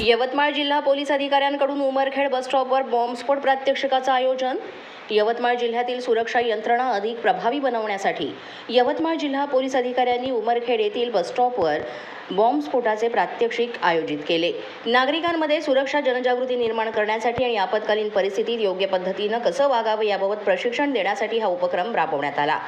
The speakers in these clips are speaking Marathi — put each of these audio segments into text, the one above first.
यवतमाळ जिल्हा पोलीस अधिकाऱ्यांकडून उमरखेड बसस्टॉपवर बॉम्बस्फोट प्रात्यक्षिकाचं आयोजन. यवतमाळ जिल्ह्यातील सुरक्षा यंत्रणा अधिक प्रभावी बनवण्यासाठी यवतमाळ जिल्हा पोलीस अधिकाऱ्यांनी उमरखेड येथील बसस्टॉपवर बॉम्बस्फोटाचे प्रात्यक्षिक आयोजित केले. नागरिकांमध्ये सुरक्षा जनजागृती निर्माण करण्यासाठी आणि आपत्कालीन परिस्थितीत योग्य पद्धतीनं कसं वागावं याबाबत प्रशिक्षण देण्यासाठी हा उपक्रम राबवण्यात आला.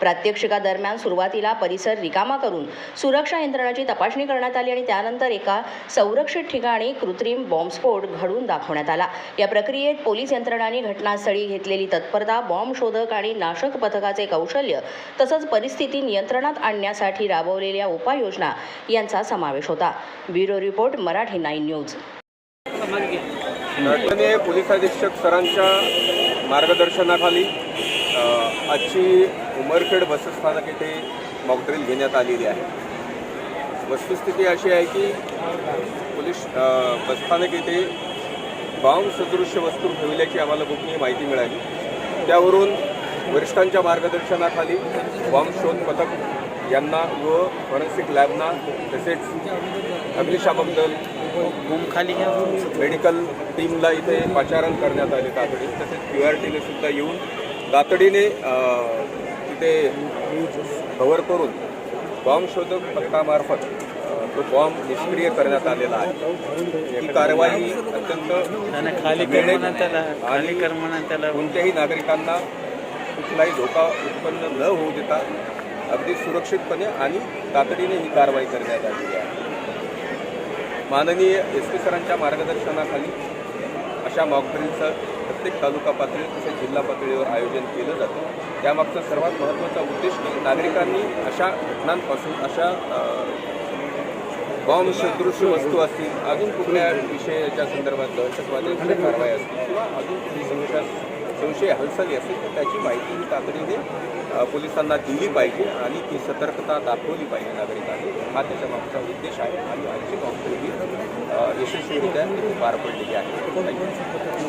प्रात्यक्षिकादरम्यान सुरुवातीला परिसर रिकामा करून सुरक्षा यंत्रणाची तपासणी करण्यात आली आणि त्यानंतर एका संरक्षित ठिकाणी कृत्रिम बॉम्बस्फोट घडवून दाखवण्यात आला. या प्रक्रियेत पोलीस यंत्रणांनी घटनास्थळी घेतलेली तत्परता बॉम्ब शोधक आणि नाशक पथकाचे कौशल्य तसंच परिस्थिती नियंत्रणात आणण्यासाठी राबवलेल्या उपाययोजना यांचा समावेश होता. Bureau report Marathi nine news. Police अधीक्षक सरांच्या मार्गदर्शनाखाली आजची उमरखेड बसस्थानक येथे मॉकड्रिल घेण्यात आलेली आहे. वस्तुस्थिती अशी आहे की पोलीस बसस्थानक येथे बॉम्ब सदृश्य वस्तू ठेवल्याची आम्हाला गोपनीय माहिती मिळाली. त्यावरून वरिष्ठांच्या मार्गदर्शनाखाली बॉम्ब शोध पथक यांना व फॉरेन्सिक लॅबना तसेच अग्निशामक दल खाली घ्या मेडिकल टीमला इथे पाचारण करण्यात आले तातडीने. तसेच क्यू आर टीने सुद्धा येऊन तातडीने तिथे कव्हर करून बॉम्ब शोधक पथकामार्फत तो बॉम्ब निष्क्रिय करण्यात आलेला आहे. ही कारवाई अत्यंत त्याला कोणत्याही नागरिकांना कुठलाही धोका उत्पन्न न होऊ देता अगदी सुरक्षितपणे आणि तातडीने ही कारवाई करण्यात आलेली आहे. माननीय एस पी सरांच्या मार्गदर्शनाखाली अशा मॉकड्रिलचं प्रत्येक तालुका पातळी तसेच जिल्हा पातळीवर आयोजन केलं जातं. त्यामागचा सर्वात महत्त्वाचा उद्देश की नागरिकांनी अशा घटनांपासून अशा बॉम्ब सदृश्य वस्तू असतील अजून कुठल्या विषयाच्या संदर्भात दहशतवाद्यांच्या कारवाई असतील किंवा अजून कुठली संशय संशय हालचाली असतील तर त्याची माहिती ही तातडीने पोलिसांना दिली पाहिजे आणि ती सतर्कता दाखवली पाहिजे नागरिकांनी. हा त्याच्या मागचा उद्देश आहे आणि आजची कॉम्प्युटर यशस्वीरित्या पार पडलेली आहे. थँक्यू.